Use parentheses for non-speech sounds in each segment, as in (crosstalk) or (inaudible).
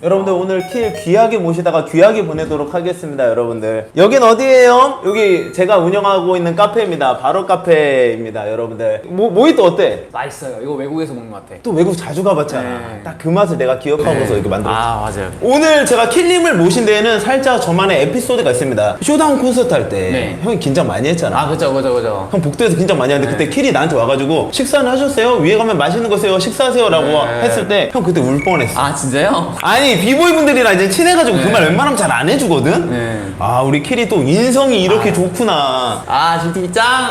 여러분들 오늘 킬 귀하게 모시다가 귀하게 보내도록 하겠습니다 여러분들 여긴 어디예요? 여기 제가 운영하고 있는 카페입니다 바로 카페입니다 여러분들 모, 모히또 어때? 맛있어요. 이거 외국에서 먹는 것 같아. 또 외국 자주 가봤잖아 네. 딱 그 맛을 내가 기억하고서 이렇게 만들었어 아 맞아요. 오늘 제가 킬님을 모신 데에는 살짝 저만의 에피소드가 있습니다 쇼다운 콘서트 할 때 네. 형이 긴장 많이 했잖아 아 그죠 그죠 그죠. 형 복도에서 긴장 많이 하는데 네. 그때 킬이 나한테 와가지고 식사는 하셨어요? 위에 가면 맛있는 거 세요 식사하세요 라고 네. 했을 때 형 그때 울 뻔했어 아 진짜요? 아니 비보이 분들이랑 이제 친해가지고 그 말 웬만하면 잘 안 해주거든. 네. 아 우리 키리 또 인성이 이렇게 좋구나. 아 GTV (laughs) 짱.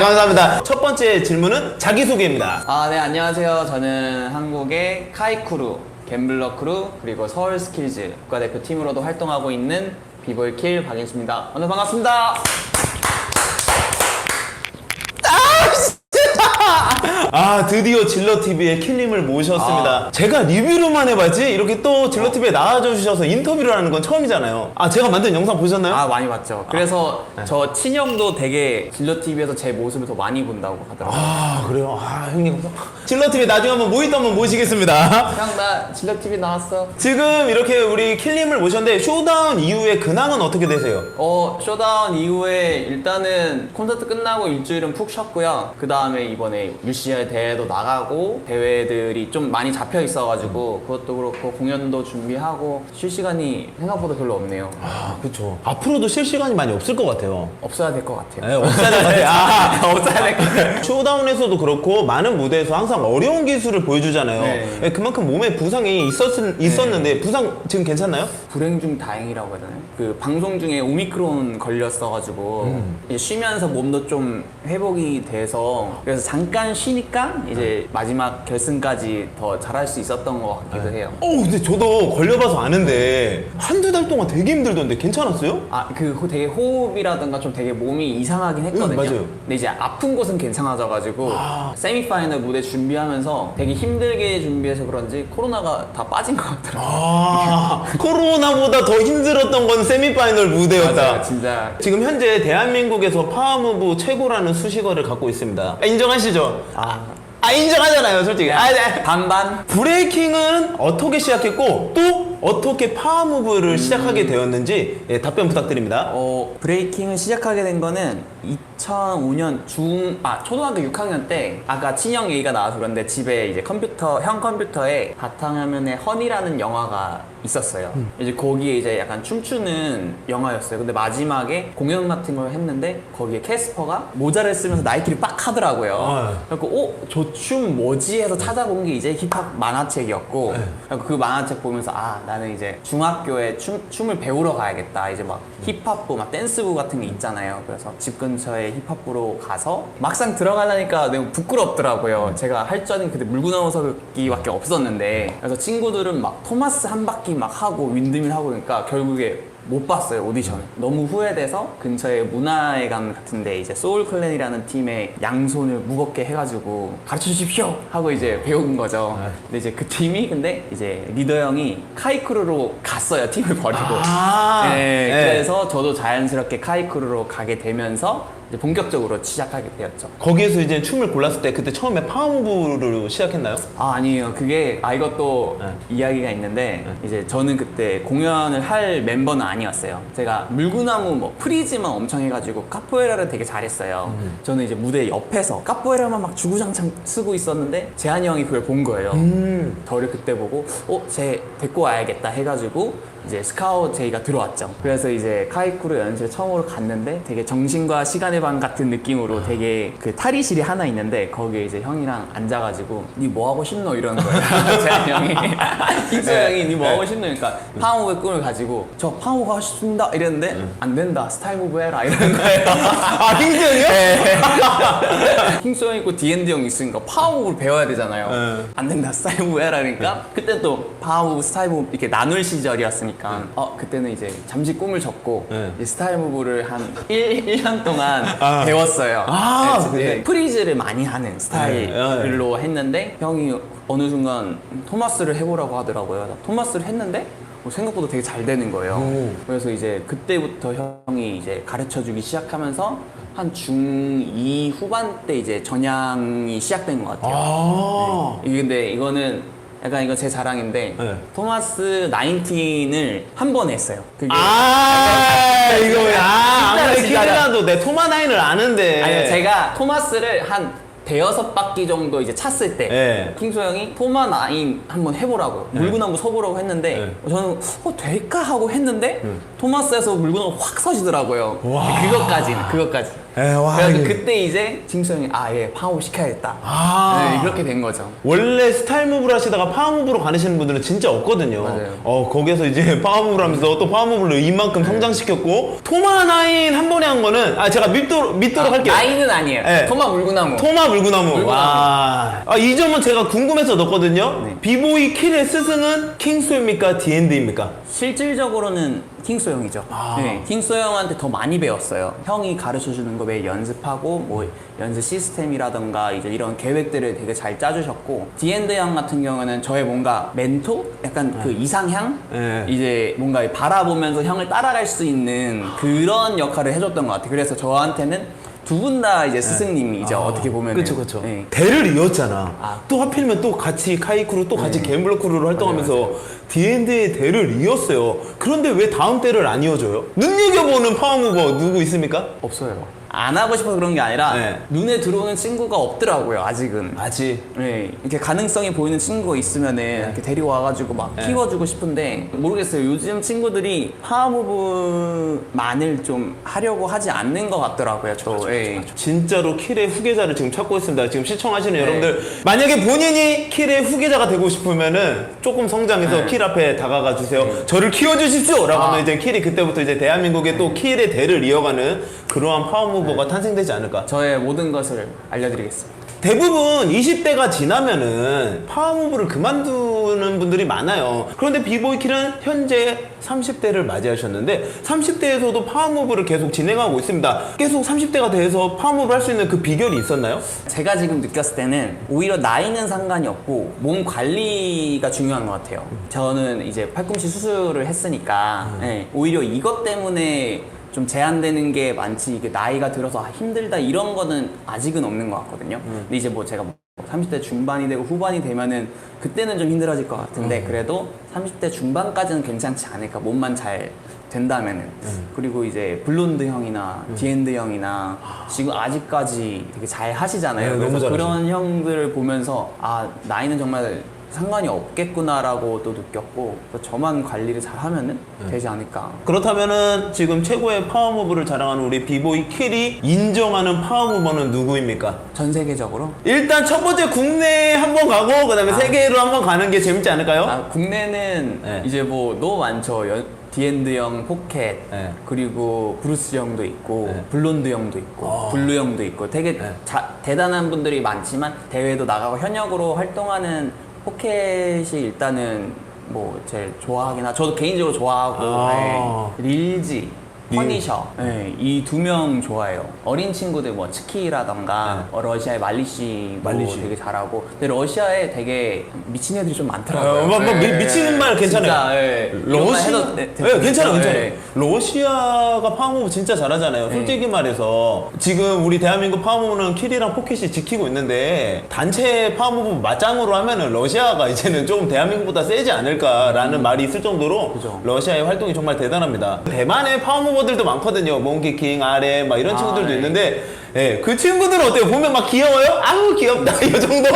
감사합니다. 첫 번째 질문은 자기 소개입니다. 아 네 안녕하세요. 저는 한국의 카이크루, 갬블러 크루 그리고 서울 스킬즈 국가대표 팀으로도 활동하고 있는 비보이 킬 박인수입니다. 오늘 반갑습니다. 아 드디어 질러 TV에 킬님을 모셨습니다. 제가 리뷰로만 해봤지 이렇게 또 질러 TV에 나와줘 주셔서 인터뷰를 하는 건 처음이잖아요. 아 제가 만든 영상 보셨나요? 아 많이 봤죠. 그래서 저 친형도 되게 질러 TV에서 제 모습을 더 많이 본다고 하더라고요. 아, 그래요. 아 형님 질러 TV 나중에 한번 모이도 한번 모시겠습니다. 형나 질러 TV 나왔어. 지금 이렇게 우리 킬님을 모셨는데 쇼다운 이후에 근황은 어떻게 되세요? 어 쇼다운 이후에 일단은 콘서트 끝나고 일주일은 푹 쉬었고요. 그 다음에 이번에 UCI 대회도 나가고 대회들이 좀 많이 잡혀 있어가지고 그것도 그렇고 공연도 준비하고 쉴 시간이 생각보다 별로 없네요. 아 그렇죠. 앞으로도 실 시간이 많이 없을 것 같아요. 없어야 될 것 같아요. 네, 없어야 될 것 같아요. (laughs) 아, 없어야 될 것 같아요. 쇼다운에서도 그렇고 많은 무대에서 항상 어려운 기술을 보여주잖아요. 네. 네, 그만큼 몸에 부상이 있었, 있었는데 부상 지금 괜찮나요? 불행 중 다행이라고 해야 되나요? 그 방송 중에 오미크론 걸렸어가지고 이제 쉬면서 몸도 좀 회복이 돼서 그래서 잠깐 쉬니까 이제 마지막 결승까지 더 잘할 수 있었던 것 같기도 해요. 어 근데 저도 걸려봐서 아는데 한두 달 동안 되게 힘들던데 괜찮았어요? 아, 그 호- 되게 호흡이라든가 좀 되게 몸이 이상하긴 했거든요. 응, 맞아요. 근데 이제 아픈 곳은 괜찮아져가지고 세미파이널 무대 준비하면서 되게 힘들게 준비해서 그런지 코로나가 다 빠진 것 같더라고요. 아 코로나보다 더 힘들었던 건 세미파이널 무대였다. 맞아요, 진짜. 지금 현재 대한민국에서 파워무브 최고라는 수식어를 갖고 있습니다. 아, 인정하시죠? 아, 아 인정하잖아요, 솔직히. 아, 네. 반반? 브레이킹은 어떻게 시작했고 또 어떻게 파워무브를 시작하게 되었는지 예, 답변 부탁드립니다. 어, 브레이킹을 시작하게 된 거는 2005년 중, 아, 초등학교 6학년 때, 아까 친형 얘기가 나와서 그런데 집에 이제 컴퓨터, 형 컴퓨터에 바탕화면에 허니라는 영화가 있었어요. 이제 거기에 이제 약간 춤추는 영화였어요. 근데 마지막에 공연 같은 걸 했는데 거기에 캐스퍼가 모자를 쓰면서 나이키를 빡 하더라고요. 아. 그래서 어? 저 춤 뭐지? 해서 찾아본 게 이제 힙합 만화책이었고 그래서 그 만화책 보면서 아 나는 이제 중학교에 춤, 춤을 배우러 가야겠다. 이제 막 힙합부 막 댄스부 같은 게 있잖아요. 그래서 집 근처에 힙합부로 가서 막상 들어가려니까 너무 부끄럽더라고요. 제가 할 줄은 그때 물구 나무서기밖에 없었는데 그래서 친구들은 막 토마스 한 바퀴 막 하고 윈드밀 하고 그러니까 결국에 못 봤어요 오디션을 너무 후회돼서 근처에 문화회관 같은데 이제 소울 클랜이라는 팀의 양손을 무겁게 해가지고 가르쳐 주십시오 하고 이제 배운 거죠. 근데 이제 그 팀이 근데 이제 리더 형이 카이크루로 갔어요 팀을 버리고. 아, 네, 네. 그래서 저도 자연스럽게 카이크루로 가게 되면서 이제 본격적으로 시작하게 되었죠 거기에서 이제 춤을 골랐을 때 그때 처음에 파워무브로 시작했나요? 아 아니에요 그게 아 이것도 네. 이야기가 있는데 이제 저는 그때 공연을 할 멤버는 아니었어요 제가 물구나무 뭐 프리즈만 엄청 해가지고 카포에라를 되게 잘했어요 음. 저는 이제 무대 옆에서 카포에라만 막 주구장창 쓰고 있었는데 재한이 형이 그걸 본 거예요 음. 저를 그때 보고 어쟤 데리고 와야겠다 해가지고 이제 스카우트 제이가 들어왔죠. 그래서 이제 카이쿠르 연습실 처음으로 갔는데 되게 정신과 시간의 방 같은 느낌으로 되게 그 탈의실이 하나 있는데 거기에 이제 형이랑 앉아가지고 니 뭐 하고 싶노 이러는 거예요. (laughs) (laughs) 재한 형이 (laughs) 킹스 네. 형이 니 뭐 하고 싶노 그러니까 파워무브의 꿈을 가지고 저 하고 싶습니다 이랬는데 안 된다 스타일 무브 해라 이러는 거예요. 아 킹스 형이요? 킹스 형 있고 D&D 형 있으니까 파워무브를 배워야 되잖아요. 네. 안 된다 스타일 무브 해라 그러니까 그때 또 파워무브 스타일 무브 이렇게 나눌 시절이었으니까 어 그때는 이제 잠시 꿈을 접고 네. 이제 스타일 무브를 한 1, 년 동안 (laughs) 아. 배웠어요. 아, 네, 근데- 프리즈를 많이 하는 스타일로 네, 했는데 형이 어느 순간 토마스를 해보라고 하더라고요. 나 토마스를 했는데 뭐 생각보다 되게 잘 되는 거예요. 오. 그래서 이제 그때부터 형이 이제 가르쳐 주기 시작하면서 한 중2 후반 때 이제 전향이 시작된 것 같아요. 아. 이게 근데 이거는 약간 이거 제 자랑인데 네. 토마스 19을 한 번 했어요. 그게 아 이거 아 아무리. 키드라도 내 토마나인을 아는데 아니요 제가 토마스를 한 대여섯 바퀴 정도 이제 찼을 때 네. 킹소 형이 토마 나인 한번 해보라고 물구나무 서보라고 했는데 네. 저는 어 될까 하고 했는데 토마스에서 물구나무 확 서지더라고요 와. 그것까지는 그것까지 에 와 그래서 그때 이제 징수 형이 아예 파워 시켜야겠다 아. 네, 그렇게 된 거죠 원래 스타일 무브를 하시다가 파워 무브로 가시는 분들은 진짜 없거든요. 맞아요. 어, 거기서 이제 (laughs) 파워 무브를 하면서 또 파워 무브를 이만큼 성장시켰고, 토마 나인 한 번에 한 거는, 아, 제가 믿도록, 믿도록 할게요. 나인은 아니에요 네. 토마 물구나무 토마 물구나무. 와. 아, 이 점은 제가 궁금해서 넣었거든요. 네. 비보이 킬의 스승은 킹스입니까? 디엔드입니까? 실질적으로는 킹소 형이죠. 아. 네, 킹소 형한테 더 많이 배웠어요. 형이 가르쳐 주는 거 매일 연습하고 뭐 연습 시스템이라던가 이제 이런 계획들을 되게 잘 짜주셨고 디엔드 형 같은 경우는 저의 뭔가 멘토, 약간 그 이상향, 네. 이제 뭔가 바라보면서 형을 따라갈 수 있는 그런 역할을 해줬던 것 같아요. 그래서 저한테는 두 분 다 이제 스승님이죠. 어떻게 보면 그쵸, 그쵸. 네. 대를 이었잖아. 아. 또 하필이면 또 같이 카이크루 또 같이 갬블러 크루로 활동하면서 디엔드의 대를 이었어요. 그런데 왜 다음 대를 안 이어줘요? 눈여겨보는 파워무버 누구 있습니까? 없어요. 안 하고 싶어서 그런 게 아니라 네. 눈에 들어오는 친구가 없더라고요. 아직은. 아직. 네, 이렇게 가능성이 보이는 친구가 있으면은 이렇게 데려와가지고 막 네. 키워주고 싶은데 모르겠어요. 요즘 친구들이 파워무브만을 좀 하려고 하지 않는 것 같더라고요. 저. 예. 진짜로 킬의 후계자를 지금 찾고 있습니다. 지금 시청하시는 네. 여러분들 만약에 본인이 킬의 후계자가 되고 싶으면은 조금 성장해서 네. 킬 앞에 다가가 주세요. 저를 키워 주십시오!라고 아. 하면 이제 킬이 그때부터 이제 대한민국의 또 킬의 대를 이어가는 그러한 파워 무버가 탄생되지 않을까. 저의 모든 것을 알려드리겠습니다. 대부분 20대가 지나면은 파워무브를 그만두는 분들이 많아요. 그런데 비보이 킬은 현재 30대를 맞이하셨는데 30대에서도 파워무브를 계속 진행하고 있습니다. 계속 30대가 돼서 파워무브 할수 있는 그 비결이 있었나요? 제가 지금 느꼈을 때는 오히려 나이는 상관이 없고 몸 관리가 중요한 것 같아요. 저는 이제 팔꿈치 수술을 했으니까 예, 오히려 이것 때문에 좀 제한되는 게 많지 이게 나이가 들어서 아, 힘들다 이런 거는 아직은 없는 것 같거든요. 근데 이제 뭐 제가 뭐 30대 중반이 되고 후반이 되면은 그때는 좀 힘들어질 것 같은데 그래도 30대 중반까지는 괜찮지 않을까 몸만 잘 된다면은 그리고 이제 블론드 형이나 디엔드 형이나 지금 아직까지 되게 잘 하시잖아요. 네, 너무 그래서 잘하죠. 그런 형들을 보면서 아 나이는 정말 상관이 없겠구나라고 또 느꼈고 또 저만 관리를 잘 하면은 되지 않을까. 그렇다면은 지금 최고의 파워무브를 자랑하는 우리 비보이 킬이 인정하는 파워무버는 누구입니까? 전 세계적으로 일단 첫 번째 국내에 한번 가고 그다음에 아. 세계로 한번 가는 게 재밌지 않을까요? 아, 국내는 네. 이제 뭐 너무 많죠. 연- 디엔드 형, 포켓, 네. 그리고 브루스 형도 있고, 네. 블론드 형도 있고, 아. 블루 형도 있고, 되게 네. 자- 대단한 분들이 많지만 대회도 나가고 현역으로 활동하는 포켓이 일단은 뭐 제일 좋아하긴 하. 저도 개인적으로 좋아하고 아. 네. 릴지. 릴. 퍼니셔 네, 이 두 명 좋아해요. 어린 친구들 뭐 츠키라던가 어, 러시아의 말리시 네. 말리시. 되게 잘하고 근데 러시아에 되게 미친 애들이 좀 많더라고요. 어, 뭐, 뭐, 미- 네. 미치는 말 괜찮아요. 진짜, 예. 이런 말 러시아, 해도 네, 돼- 괜찮아, 네. 괜찮아. 러시아가 파워무브 진짜 잘하잖아요. 솔직히 말해서 지금 우리 대한민국 파워무브는 킬이랑 포켓이 지키고 있는데 단체 파워무브 맞짱으로 하면은 러시아가 이제는 조금 대한민국보다 세지 않을까라는 말이 있을 정도로 음. 그죠. 러시아의 활동이 정말 대단합니다. 대만의 파워무 버들도 많거든요. 몽키킹, 아레 막 이런 아, 친구들도 네. 있는데 예, 그 친구들은 어때요? 보면 막 귀여워요? 아우 귀엽다 (laughs) 이 정도?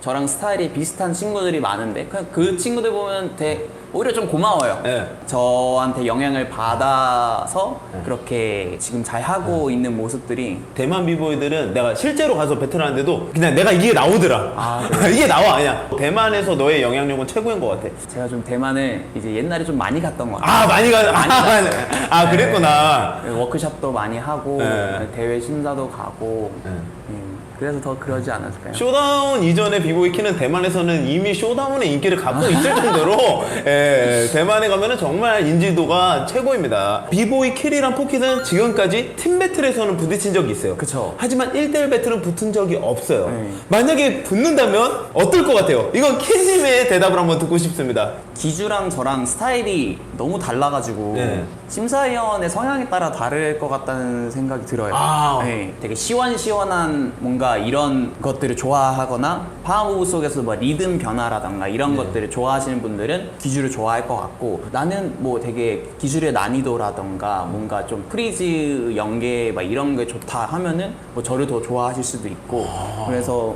저랑 스타일이 비슷한 친구들이 많은데 그냥 그 친구들 보면 되게 오히려 좀 고마워요. 네. 저한테 영향을 받아서 그렇게 지금 잘 하고 있는 모습들이 대만 비보이들은 내가 실제로 가서 배틀하는데도 그냥 내가 이게 나오더라. 아, (laughs) 이게 나와 그냥. 대만에서 너의 영향력은 최고인 것 같아. 제가 좀 대만을 이제 옛날에 좀 많이 갔던 것 같아요. 아 많이 가. 아, 아 그랬구나. 워크숍도 많이 하고 네. 대회 심사도 가고 음, 그래서 더 그러지 않았을까요? 쇼다운 이전에 비보이 키는 대만에서는 이미 쇼다운의 인기를 갖고 있을 정도로 예, 대만에 가면은 정말 인지도가 최고입니다. 비보이 킬이랑 포키는 지금까지 팀 배틀에서는 부딪힌 적이 있어요. 그쵸. 하지만 1대1 배틀은 붙은 적이 없어요. 네. 만약에 붙는다면 어떨 것 같아요? 이건 킬님의 대답을 한번 듣고 싶습니다. 기주랑 저랑 스타일이 너무 달라가지고 네. 심사위원의 성향에 따라 다를 것 같다는 생각이 들어요. 아. 네, 되게 시원시원한 뭔가 뭔가 이런 것들을 좋아하거나 파워 무브 속에서 뭐 리듬 변화라던가 이런 네. 것들을 좋아하시는 분들은 기술을 좋아할 것 같고 나는 뭐 되게 기술의 난이도라던가 뭔가 좀 프리즈 연계 막 이런 게 좋다 하면은 뭐 저를 더 좋아하실 수도 있고 아. 그래서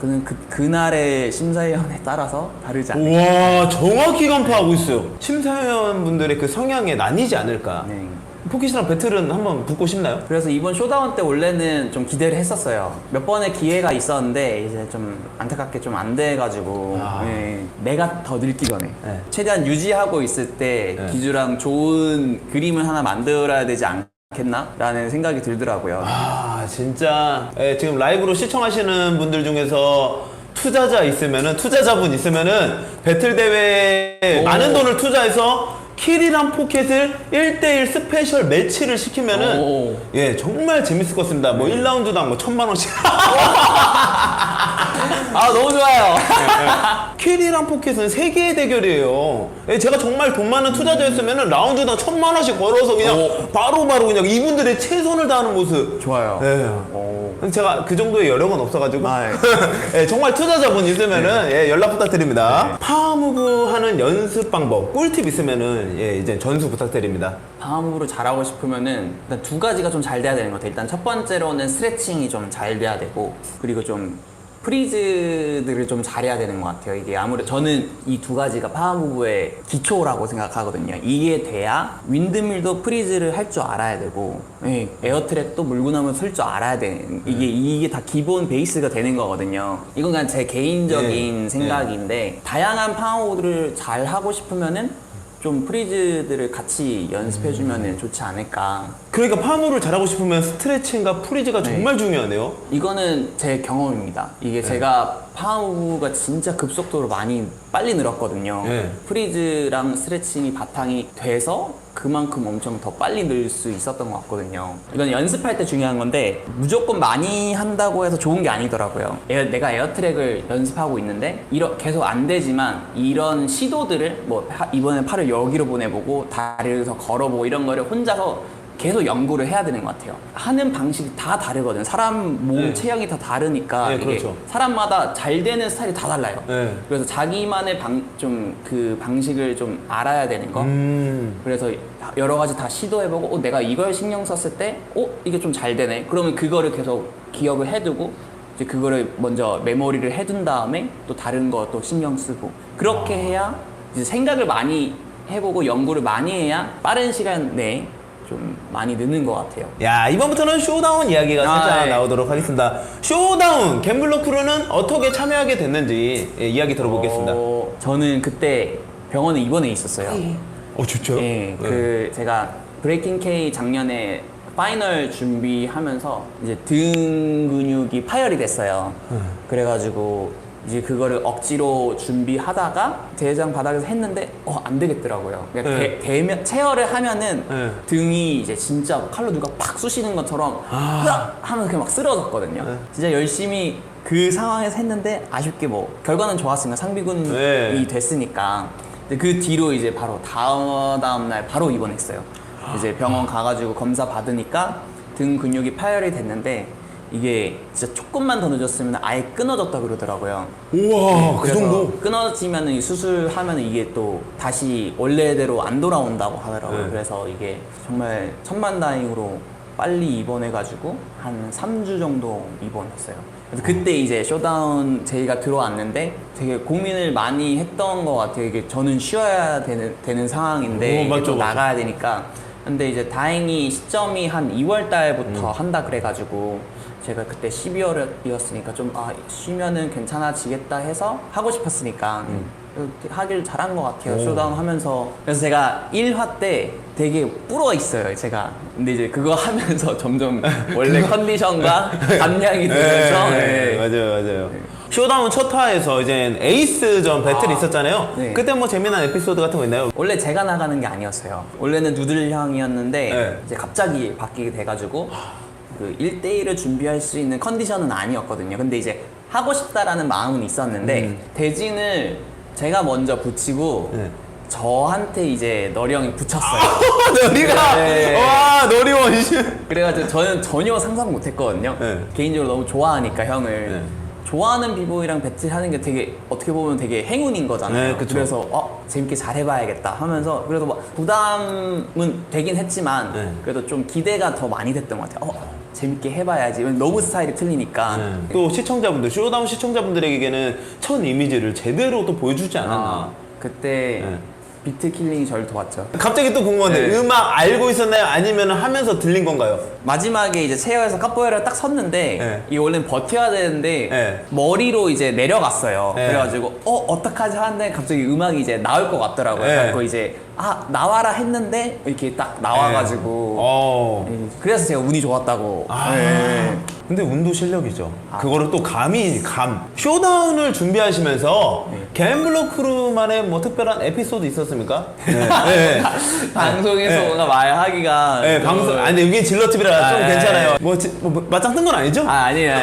그는 그, 그날의 심사위원에 따라서 다르지 않을까 와 정확히 간파하고 있어요. 심사위원분들의 그 성향에 나뉘지 않을까. 네. 포켓이랑 배틀은 한번 붙고 싶나요? 그래서 이번 쇼다운 때 원래는 좀 기대를 했었어요. 몇 번의 기회가 있었는데 이제 좀 안타깝게 좀 안 돼가지고 아. 예, 내가 더 늙기 전에 네. 최대한 유지하고 있을 때 네. 기주랑 좋은 그림을 하나 만들어야 되지 않겠나 라는 생각이 들더라고요. 아 진짜 예, 지금 라이브로 시청하시는 분들 중에서 투자자 있으면은 투자자분 있으면은 배틀 대회에 오. 많은 돈을 투자해서 킬이랑 포켓을 1대1 스페셜 매치를 시키면은 오. 예 정말 재밌을 것 같습니다. 뭐 1라운드당 뭐 천만 원씩 아 너무 좋아요. 킬이랑 포켓은 세계의 대결이에요. 예, 제가 정말 돈 많은 투자자였으면은 라운드당 천만 원씩 걸어서 그냥 오. 바로바로 그냥 이분들의 최선을 다하는 모습. 좋아요. 예. 오. 제가 그 정도의 여력은 없어가지고 아, 예, (laughs) 정말 투자자분 있으면은 예, 연락 부탁드립니다. 네. 파워무브 하는 연습 방법 꿀팁 있으면은 예, 이제 전수 부탁드립니다. 다음으로 잘하고 싶으면은 일단 두 가지가 좀 잘 돼야 되는 것 같아요. 일단 첫 번째로는 스트레칭이 좀 잘 돼야 되고 그리고 좀 프리즈들을 좀 잘해야 되는 것 같아요. 이게 아무래도 저는 이 두 가지가 파워무브의 기초라고 생각하거든요. 이게 돼야 윈드밀도 프리즈를 할 줄 알아야 되고 예, 에어트랙도 물고 나면 설줄 알아야 되는 이게 이게 다 기본 베이스가 되는 거거든요. 이건 그냥 제 개인적인 네. 생각인데 다양한 파워무브를 잘 하고 싶으면은 좀 프리즈들을 같이 연습해주면 좋지 않을까. 그러니까 파워무브를 잘하고 싶으면 스트레칭과 프리즈가 정말 중요하네요. 이거는 제 경험입니다. 이게 제가 파워무브가 진짜 급속도로 많이 빨리 늘었거든요. 네. 프리즈랑 스트레칭이 바탕이 돼서 그만큼 엄청 더 빨리 늘 수 있었던 것 같거든요. 이건 연습할 때 중요한 건데 무조건 많이 한다고 해서 좋은 게 아니더라고요. 내가 에어트랙을 연습하고 있는데 이러, 계속 안 되지만 이런 시도들을 뭐 하- 이번에 팔을 여기로 보내보고 다리를 더 걸어보고 이런 거를 혼자서 계속 연구를 해야 되는 것 같아요. 하는 방식이 다 다르거든요. 사람 몸 네. 체형이 다 다르니까 네, 이게 그렇죠. 사람마다 잘 되는 스타일이 다 달라요. 네. 그래서 자기만의 방좀그 방식을 좀 알아야 되는 거. 음. 그래서 여러 가지 다 시도해보고 어, 내가 이걸 신경 썼을 때 어? 이게 좀 잘 되네. 그러면 그거를 계속 기억을 해두고 이제 그거를 먼저 메모리를 해둔 다음에 또 다른 거 또 신경 쓰고 그렇게 해야 이제 생각을 많이 해보고 연구를 많이 해야 빠른 시간 내에 좀 많이 느는 것 같아요. 야 이번부터는 쇼다운 이야기가 아, 살짝 네. 나오도록 하겠습니다. 쇼다운 갬블러 크루는 어떻게 참여하게 됐는지 예, 이야기 들어보겠습니다. 어, 어, 저는 그때 병원에 입원해 있었어요. 진짜요? 예, 그 제가 브레이킹 K 작년에 파이널 준비하면서 이제 등 근육이 파열이 됐어요. 그래가지고 이제 그거를 억지로 준비하다가 대회장 바닥에서 했는데 어 안 되겠더라고요. 그러니까 네. 대, 대면 체어를 하면은 네. 등이 이제 진짜 칼로 누가 팍 쑤시는 것처럼 아. 으악 하면서 그냥 막 쓰러졌거든요. 네. 진짜 열심히 그 상황에서 했는데 아쉽게 뭐 결과는 좋았으니까 상비군이 네. 됐으니까 근데 그 뒤로 이제 바로 다음 다음 날 바로 입원했어요. 이제 병원 가가지고 검사 받으니까 등 근육이 파열이 됐는데 이게 진짜 조금만 더 늦었으면 아예 끊어졌다 그러더라고요. 우와 그 그래서 정도? 끊어지면 이 수술하면 이게 또 다시 원래대로 안 돌아온다고 하더라고요. 네. 그래서 이게 정말 천만다행으로 빨리 입원해가지고 한 3주 정도 입원했어요. 그래서 그때 이제 쇼다운 제의가 들어왔는데 되게 고민을 많이 했던 것 같아요. 이게 저는 쉬어야 되는, 되는 상황인데 오, 이게 맞죠, 또 맞죠. 나가야 되니까. 근데 이제 다행히 시점이 한 2월 달부터 음. 한다 그래가지고 제가 그때 12월이었으니까 좀 아, 쉬면은 괜찮아지겠다 해서 하고 싶었으니까 하길 잘한 것 같아요. 음. 오. 쇼다운 하면서. 그래서 제가 1화 때 되게 불어 있어요, 제가. 근데 이제 그거 하면서 (laughs) 점점 원래 컨디션과 (laughs) 감량이 되면서. 네, 네. 맞아요, 맞아요. 쇼다운 첫 화에서 이제 에이스전 배틀 아, 있었잖아요. 네. 그때 뭐 재미난 에피소드 같은 거 있나요? 원래 제가 나가는 게 아니었어요. 원래는 누들 형이었는데 네. 이제 갑자기 바뀌게 돼가지고 그 1대1을 준비할 수 있는 컨디션은 아니었거든요. 근데 이제 하고 싶다라는 마음은 있었는데 음. 대진을 제가 먼저 붙이고 네. 저한테 이제 너리 형이 붙였어요. (laughs) 너리가 네. 와 너리 원신. 그래가지고 저는 전혀 상상 못했거든요. 네. 개인적으로 너무 좋아하니까 형을. 네. 좋아하는 비보이랑 배틀하는 게 되게 어떻게 보면 되게 행운인 거잖아요. 네, 그쵸. 그래서 어 재밌게 잘 해봐야겠다 하면서 그래도 막 부담은 되긴 했지만 네. 그래도 좀 기대가 더 많이 됐던 것 같아요. 어 재밌게 해봐야지. 너무 스타일이 틀리니까. 네. 또 시청자분들 쇼다운 시청자분들에게는 첫 이미지를 제대로 또 보여주지 않았나. 아, 그때 네. 비트 킬링이 저를 도왔죠. 갑자기 또 궁금한데 네. 음악 알고 있었나요? 아니면 하면서 들린 건가요? 마지막에 이제 체어에서 카포에라를 딱 섰는데 네. 이게 원래는 버텨야 되는데 네. 머리로 이제 내려갔어요. 네. 그래가지고 어 어떡하지 하는데 갑자기 음악이 이제 나올 것 같더라고요. 네. 그래서 이제 아 나와라 했는데 이렇게 딱 나와가지고 어. 예, 그래서 제가 운이 좋았다고. 아. 예. 근데 운도 실력이죠. 그거를 또 감이 감. 쇼다운을 준비하시면서 네. 갬블러 크루만의 뭐 특별한 에피소드 있었습니까? (laughs) 네. 네. 방송에서 네. 뭔가 말하기가 네, 방송. 아니, 여기 질러팁이라 좀 아, 괜찮아요. 네. 뭐, 지- 뭐, 맞짱 뜬 건 아니죠? 아 아니에요.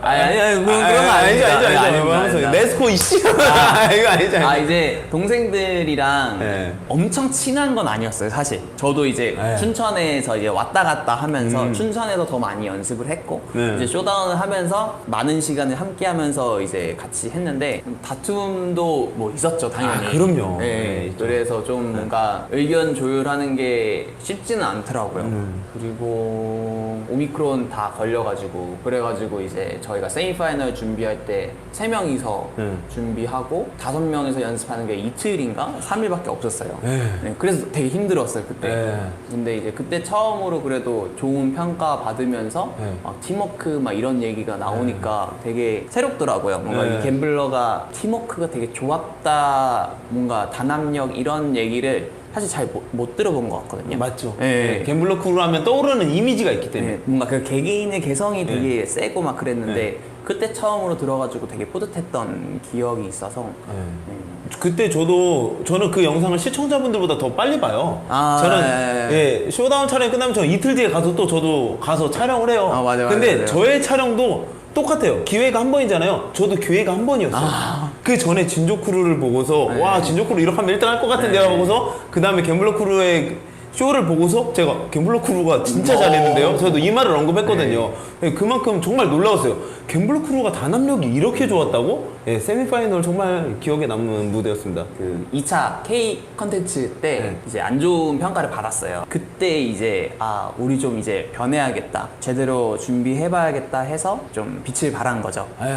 아니 아니 아니 그런 그런 거 아, 아니죠. 아니죠, 아니죠, 아니죠. 뭐 하면서 네스코 이씨. 아, (laughs) 이거 아니죠, 아 아니죠. 이제 동생들이랑 네. 엄청 친한 건 아니었어요 사실 저도 이제 네. 춘천에서 이제 왔다 갔다 하면서 춘천에서 더 많이 연습을 했고 네. 이제 쇼다운을 하면서 많은 시간을 함께 하면서 이제 같이 했는데 다툼도 뭐 있었죠 당연히 아, 그럼요. 네, 네. 그래서 좀 뭔가 의견 조율하는 게 쉽지는 않더라고요 음. 그리고 오미크론 다 걸려가지고 그래가지고 이제 저희가 세미파이널 준비할 때 세 명이서 네. 준비하고 다섯 명이서 연습하는 게 이틀인가 3일밖에 없었어요. 네. 네, 그래서 되게 힘들었어요 그때. 네. 근데 이제 그때 처음으로 그래도 좋은 평가 받으면서 네. 막 팀워크 막 이런 얘기가 나오니까 되게 새롭더라고요. 뭔가 네. 이 갬블러가 팀워크가 되게 좋았다, 뭔가 단합력 이런 얘기를 사실 잘 못 들어본 것 같거든요. 맞죠. 네. 네. 갬블러 크루 하면 떠오르는 이미지가 있기 때문에. 네, 뭔가 그 개개인의 개성이 네. 되게 세고 막 그랬는데 그때 처음으로 들어가지고 되게 뿌듯했던 기억이 있어서 네. 그때 저도 저는 그 영상을 시청자분들보다 더 빨리 봐요. 아, 저는 예, 예, 쇼다운 촬영 끝나면 저 이틀 뒤에 가서 또 저도 가서 촬영을 해요. 아, 맞아요, 근데 맞아요. 저의 촬영도 똑같아요. 기회가 한 번이잖아요. 저도 기회가 한 번이었어요. 아. 그 전에 진조 크루를 보고서 네. 와 진조 크루 이렇게 하면 1등 할 것 같은 네. 데가 보고서 그 다음에 갬블러 크루의 쇼를 보고서 제가 갬블러 크루가 진짜 어. 잘했는데요. 저도 이 말을 언급했거든요. 예, 그만큼 정말 놀라웠어요. 갬블러 크루가 단합력이 이렇게 좋았다고? 예, 세미파이널 정말 기억에 남는 무대였습니다. 그 2차 K 컨텐츠 때 네. 이제 안 좋은 평가를 받았어요. 그때 이제 아 우리 좀 이제 변해야겠다, 제대로 준비해봐야겠다 해서 좀 빛을 발한 거죠. 에휴,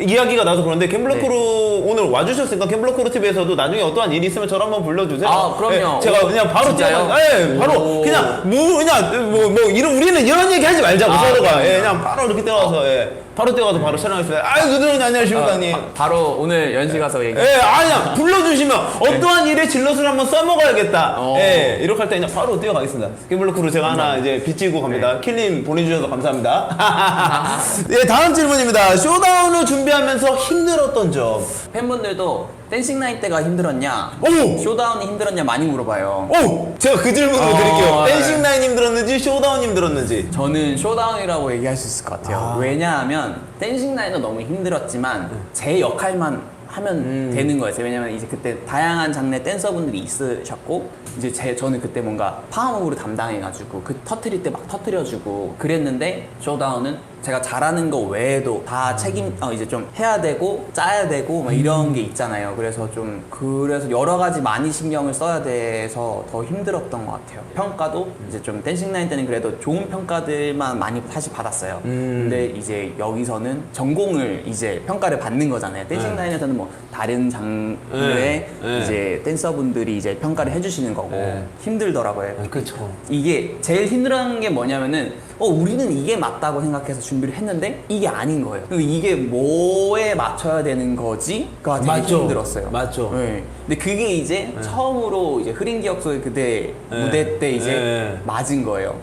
이야기가 나서 그런데 갬블러 네. 크루 오늘 와주셨으니까 갬블러 크루 TV에서도 나중에 어떠한 일이 있으면 저를 한번 불러주세요. 아, 그럼요. 예, 제가 오, 그냥 바로 진짜요? 뛰어가- 예, 바로 오. 그냥 뭐 그냥 뭐, 뭐 이런 우리는 이런 얘기 하지 말자고 아, 서로가. 예, 그냥 바로 이렇게 뛰어가서 예, 바로 뛰어가서 바로 촬영했습니다. 아유 그들은 안녕하십니까 아, 형님. 바- 바로 오늘 연시 가서 얘기. 예, 아니야 불러주시면 어떠한 일에 질럿을 한번 써먹어야겠다. 어. 예, 이렇게 할 때 그냥 바로 뛰어가겠습니다. 갬블러 크루 제가 하나 이제 빚지고 갑니다. 킬님 보내주셔서 감사합니다. (laughs) (laughs) 예, 다음 질문입니다. 쇼다운을 준비하면서 힘들었던 점. 팬분들도 댄싱 나이 때가 힘들었냐, 오! 쇼다운이 힘들었냐 많이 물어봐요. 오! 제가 그 질문을 어, 드릴게요. 네. 댄싱 나인 힘들었는지 쇼다운 힘들었는지. 저는 쇼다운이라고 얘기할 수 있을 것 같아요. 아. 왜냐하면 댄싱 나이도 너무 힘들었지만 제 역할만 하면 음. 되는 거였어요. 왜냐면 이제 그때 다양한 장르 댄서분들이 있으셨고 이제 제 저는 그때 뭔가 파워무브를 담당해가지고 그 터트릴 때 막 터트려주고 그랬는데 쇼다운은 제가 잘하는 거 외에도 다 책임 어 이제 좀 해야 되고 짜야 되고 막 이런 게 있잖아요. 그래서 좀 그래서 여러 가지 많이 신경을 써야 돼서 더 힘들었던 것 같아요. 평가도 이제 좀 댄싱 나인 때는 그래도 좋은 평가들만 많이 사실 받았어요. 음. 근데 이제 여기서는 전공을 이제 평가를 받는 거잖아요. 댄싱 네. 나인에서는 뭐 다른 장르의 네. 네. 이제 댄서분들이 이제 평가를 해주시는 거고 네. 힘들더라고요. 그렇죠. 이게 제일 힘들어하는 게 뭐냐면은 어 우리는 이게 맞다고 생각해서 준비를 했는데 이게 아닌 거예요. 그리고 이게 뭐에 맞춰야 되는 거지가 되게 맞죠. 힘들었어요. 맞죠. 네. 근데 그게 이제 처음으로 이제 흐린 기억 속의 그대 네. 무대 때 이제 네. 맞은 거예요.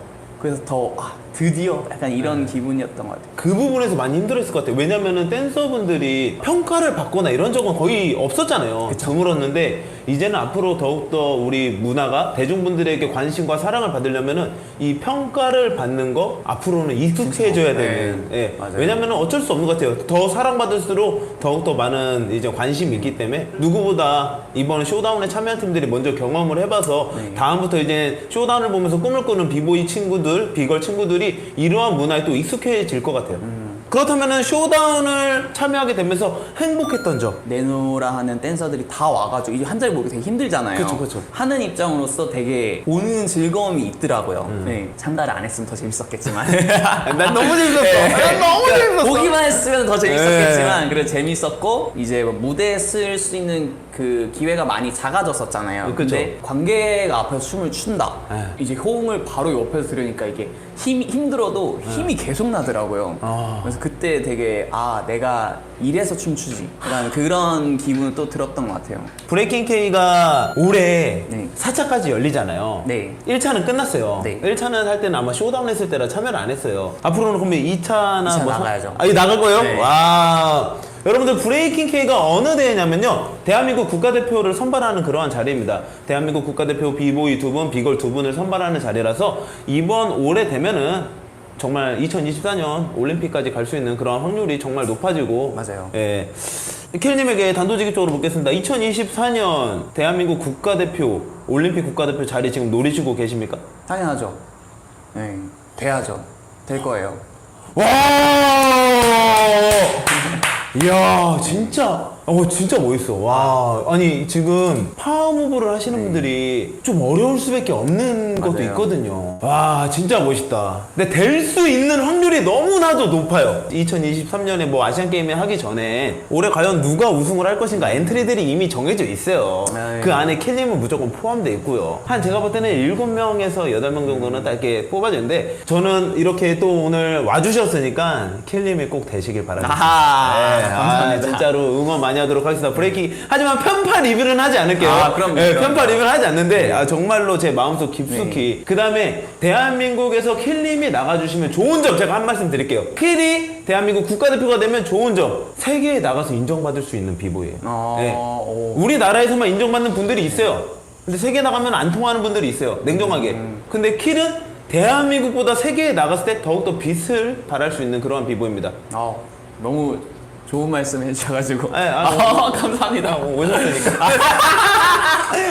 그래서 더 아, 드디어 약간 이런 기분이었던 것 같아요. 그 부분에서 많이 힘들었을 것 같아요. 왜냐면은 댄서분들이 평가를 받거나 이런 적은 거의 없었잖아요. 드물었는데 이제는 앞으로 더욱더 우리 문화가 대중분들에게 관심과 사랑을 받으려면은 이 평가를 받는 거 앞으로는 익숙해져야 그쵸. 되는. 네. 예. 맞아요. 왜냐면은 어쩔 수 없는 것 같아요. 더 사랑받을수록 더욱더 많은 이제 관심이 있기 때문에 누구보다 이번 쇼다운에 참여한 팀들이 먼저 경험을 해봐서 네. 다음부터 이제 쇼다운을 보면서 꿈을 꾸는 비보이 친구들, 비걸 친구들이 이러한 문화에 또 익숙해질 것 같아요. 음. 그렇다면은 쇼다운을 참여하게 되면서 행복했던 점. 내노라 하는 댄서들이 다 와가지고 이게 한 자리 모으기 되게 힘들잖아요. 그쵸, 그쵸. 하는 입장으로서 되게 보는 즐거움이 있더라고요. 음. 네, 참가를 안 했으면 더 재밌었겠지만. (laughs) 난 너무 재밌었어. 네. 난 너무 재밌었어. 보기만 했으면 더 재밌었겠지만 그래 재밌었고 이제 뭐 무대에 쓸 수 있는 그 기회가 많이 작아졌었잖아요. 그쵸. 근데 관객 앞에서 춤을 춘다. 네. 이제 호응을 바로 옆에서 들으니까 이게 힘 힘들어도 힘이 계속 나더라고요. 아. 그래서 그때 되게 아 내가 이래서 춤추지. 약간 그런 기분은 또 들었던 것 같아요. 브레이킹 K가 올해 네. 4차까지 열리잖아요. 네. 1차는 끝났어요. 네. 1차는 할 때는 아마 쇼다운 했을 때라 참여를 안 했어요. 앞으로는 그러면 2차나 이차 뭐 나가야죠. 아, 이 나갈 거예요? 네. 와. 여러분들 브레이킹 K가 어느 대회냐면요. 대한민국 국가대표를 선발하는 그러한 자리입니다. 대한민국 국가대표 비보이 두 분, 비걸 두 분을 선발하는 자리라서 이번 올해 되면은 정말 2024년 올림픽까지 갈 수 있는 그런 확률이 정말 높아지고 맞아요. 예. 켈님에게 단도직입적으로 묻겠습니다. 2024년 대한민국 국가대표 올림픽 국가대표 자리 지금 노리시고 계십니까? 당연하죠. 네, 돼야죠. 될 거예요. 와! 이야, 진짜, 어, 진짜 멋있어. 와. 아니, 지금 파워무브를 하시는 분들이 좀 어려울 수밖에 없는 것도 맞아요. 있거든요. 와, 진짜 멋있다. 근데 될 수 있는 확률이 너무나도 높아요. 2023년에 뭐 아시안 게임에 하기 전에 올해 과연 누가 우승을 할 것인가 엔트리들이 이미 정해져 있어요. 네. 그 안에 켈님은 무조건 포함되어 있고요. 한 제가 볼 때는 7명에서 8명 정도는 딱 이렇게 뽑아지는데 저는 이렇게 또 오늘 와주셨으니까 켈님이 꼭 되시길 바랍니다. 아하, 네, 아, 감사합니다. 진짜로 응원 많이 하도록 하겠습니다. 브레이킹. 하지만 편파 리뷰는 하지 않을게요. 아, 그럼요, 네, 그럼요. 편파 리뷰는 하지 않는데 아, 정말로 제 마음속 깊숙이. 그 다음에 대한민국에서 킬님이 나가주시면 좋은 점 제가 한 말씀 드릴게요. 킬이 대한민국 국가대표가 되면 좋은 점 세계에 나가서 인정받을 수 있는 비보이에요. 어, 네. 오. 우리나라에서만 인정받는 분들이 있어요. 근데 세계 나가면 안 통하는 분들이 있어요. 냉정하게. 음. 근데 킬은 대한민국보다 세계에 나갔을 때 더욱더 빛을 발할 수 있는 그러한 비보입니다. 어, 너무 좋은 말씀 해주셔가지고. (laughs) 아, 아, 아, 감사합니다. 오셨으니까.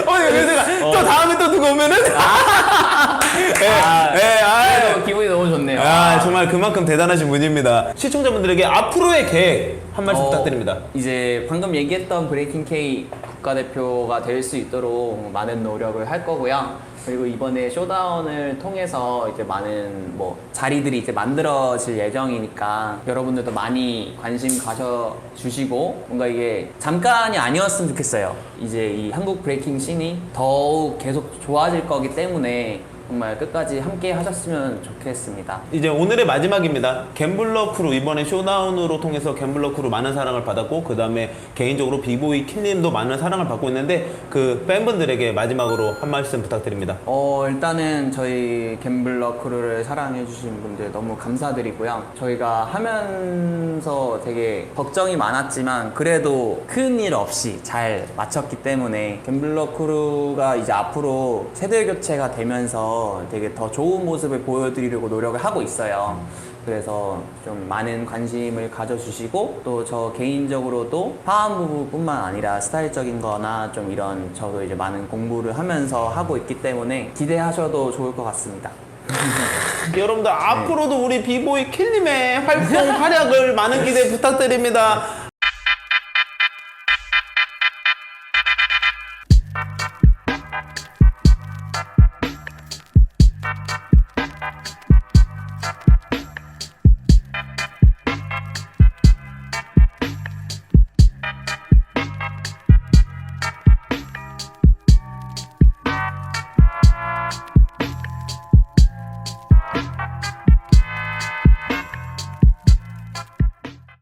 어, 그래서 또 다음에 또 누구 오면은? 예, 아, 예, 아, 그래도 기분이 너무 좋네요. 아, 정말 그만큼 대단하신 분입니다. 시청자분들에게 앞으로의 계획 한 말씀 어, 부탁드립니다. 이제 방금 얘기했던 브레이킹 K 국가대표가 될 수 있도록 많은 노력을 할 거고요. 그리고 이번에 쇼다운을 통해서 이제 많은 뭐 자리들이 이제 만들어질 예정이니까 여러분들도 많이 관심 가져 주시고 뭔가 이게 잠깐이 아니었으면 좋겠어요. 이제 이 한국 브레이킹 씬이 더욱 계속 좋아질 거기 때문에 정말 끝까지 함께 하셨으면 좋겠습니다. 이제 오늘의 마지막입니다. 갬블러 크루 이번에 쇼다운으로 통해서 갬블러 크루 많은 사랑을 받았고 그 다음에 개인적으로 비보이 킬님도 많은 사랑을 받고 있는데 그 팬분들에게 마지막으로 한 말씀 부탁드립니다. 어 일단은 저희 갬블러 크루를 사랑해 주신 분들 너무 감사드리고요. 저희가 하면서 되게 걱정이 많았지만 그래도 큰일 없이 잘 마쳤기 때문에 갬블러 크루가 이제 앞으로 세대 교체가 되면서 되게 더 좋은 모습을 보여드리려고 노력을 하고 있어요. 그래서 좀 많은 관심을 가져주시고 또 저 개인적으로도 파워무브뿐만 아니라 스타일적인 거나 좀 이런 저도 이제 많은 공부를 하면서 하고 있기 때문에 기대하셔도 좋을 것 같습니다. (laughs) 여러분들 앞으로도 우리 비보이 킬님의 활동 활약을 많은 기대 부탁드립니다.